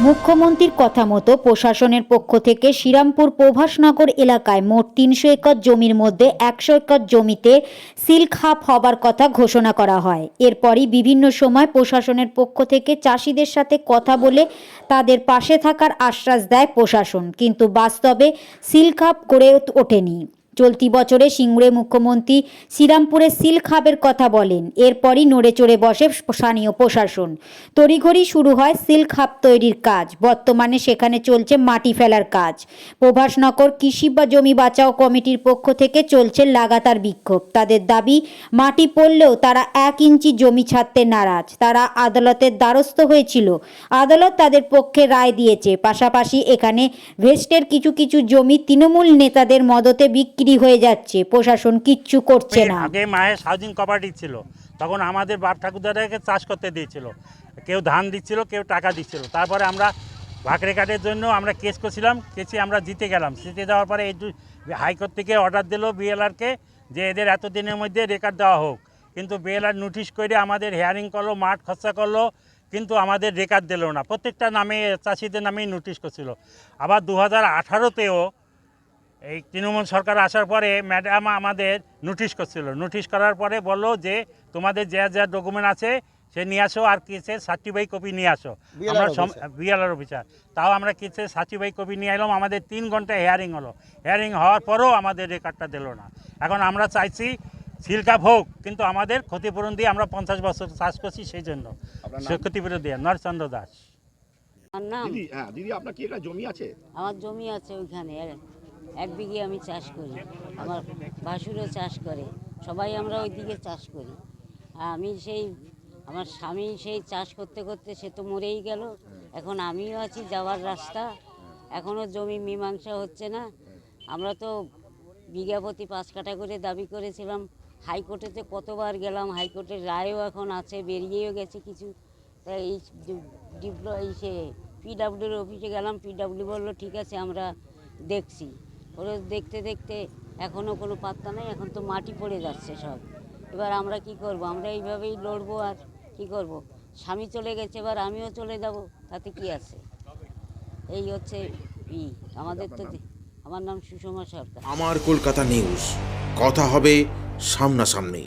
মুখ্যমন্ত্রীর কথা মতো প্রশাসনের পক্ষ থেকে শ্রীরামপুর প্রভাসনগর এলাকায় মোট তিনশো একর জমির মধ্যে একশো একর জমিতে সিল্ক হাব হবার কথা ঘোষণা করা হয়। এরপরই বিভিন্ন সময় প্রশাসনের পক্ষ থেকে চাষিদের সাথে কথা বলে তাদের পাশে থাকার আশ্বাস দেয় প্রশাসন। কিন্তু বাস্তবে সিল্ক হাব গড়ে ওঠেনি। চলতি বছরে সিঙ্গুরে মুখ্যমন্ত্রী শ্রীরামপুরে সিল্ক হাবের কথা বলেন। এরপরই নড়ে চড়ে বসে স্থানীয় প্রশাসন। তড়িঘড়ি শুরু হয় সিল্ক হাব তৈরির কাজ। বর্তমানে সেখানে চলছে মাটি ফেলার কাজ। প্রভাসনগর কৃষি বা জমি বাঁচাও কমিটির পক্ষ থেকে চলছে লাগাতার বিক্ষোভ। তাদের দাবি, মাটি পড়লেও তারা এক ইঞ্চি জমি ছাড়তে নারাজ। তারা আদালতের দ্বারস্থ হয়েছিল। আদালত তাদের পক্ষে রায় দিয়েছে। পাশাপাশি এখানে ভেস্টের কিছু কিছু জমি তৃণমূল নেতাদের মদতে বিক্রি হয়ে যাচ্ছে, প্রশাসন কিচ্ছু করছে না। আগে মায়ের হাউজিং কোপারেটিভ ছিল, তখন আমাদের বাপ ঠাকুরদাদাকে চাষ করতে দিয়েছিল। কেউ ধান দিচ্ছিল, কেউ টাকা দিচ্ছিল। তারপরে আমরা ভাকরে কাটের জন্য আমরা কেস করছিলাম, কেসে আমরা জিতে গেলাম। জিতে যাওয়ার পরে এই হাইকোর্ট থেকে অর্ডার দিল বিএলআরকে যে এদের এত দিনের মধ্যে রেকর্ড দেওয়া হোক। কিন্তু বিএলআর নোটিশ করে আমাদের হেয়ারিং করল, মাঠ খরচা করল, কিন্তু আমাদের রেকর্ড দিল না। প্রত্যেকটা নামে, চাষিদের নামেই নোটিশ করছিল। আবার দু হাজার আঠারোতেও এই তৃণমূল সরকার আসার পরে ম্যাডাম আমাদের নোটিশ করছিল। নোটিশ করার পরে বলল যে তোমাদের যা যা ডকুমেন্ট আছে সে নিয়ে আসো আর কিসে সার্টিফাই কপি নিয়ে আসো। আমরা বিএলআর অফিসার। তাও আমরা কিসে সার্টিফাই কপি নিয়ে এলাম আমাদের তিন ঘণ্টা হেয়ারিং হলো। হেয়ারিং হওয়ার পরেও আমাদের রেকর্ডটা দিল না। এখন আমরা চাইছি সিলকাপ হোক কিন্তু আমাদের ক্ষতিপূরণ দিয়ে আমরা পঞ্চাশ বছর চাষ করছি সেই জন্য। সে ক্ষতিপূরণ দিয়ে নরচন্দ্র দাস। আমার নাম? দিদি হ্যাঁ দিদি আপনার কি একটা জমি আছে? আমার জমি আছে ওইখানে এক- বিঘে আমি চাষ করি। আমার ভাসুরও চাষ করে। সবাই আমরা ওই দিকে চাষ করি। আমি সেই, আমার স্বামী সেই চাষ করতে করতে সে তো মরেই গেল। এখন আমিও আছি যাওয়ার রাস্তা। এখনও জমি মীমাংসা হচ্ছে না। আমরা তো বিঘা প্রতি পাঁচ কাটা করে দাবি করেছিলাম। হাইকোর্টেতে কতবার গেলাম, হাইকোর্টের রায়ও এখন আছে, বেরিয়েও গেছে কিছু। এই ডিপ্লো, এই সে পিডাব্লিউর অফিসে গেলাম পিডাব্লিউ বলল, ঠিক আছে, আমরা দেখছি। ওরা দেখতে দেখতে এখনও কোনো পাত্তা নেই এখন তো মাটি পড়ে যাচ্ছে সব। এবার আমরা কি করব? আমরা এইভাবেই লড়বো আর কি করব? স্বামী চলে গেছে এবার আমিও চলে যাব তাতে কি আছে? এই হচ্ছে ই আমাদের তো আমার নাম সুষমা সরকার। আমার কলকাতা নিউজ কথা হবে সামনাসামনি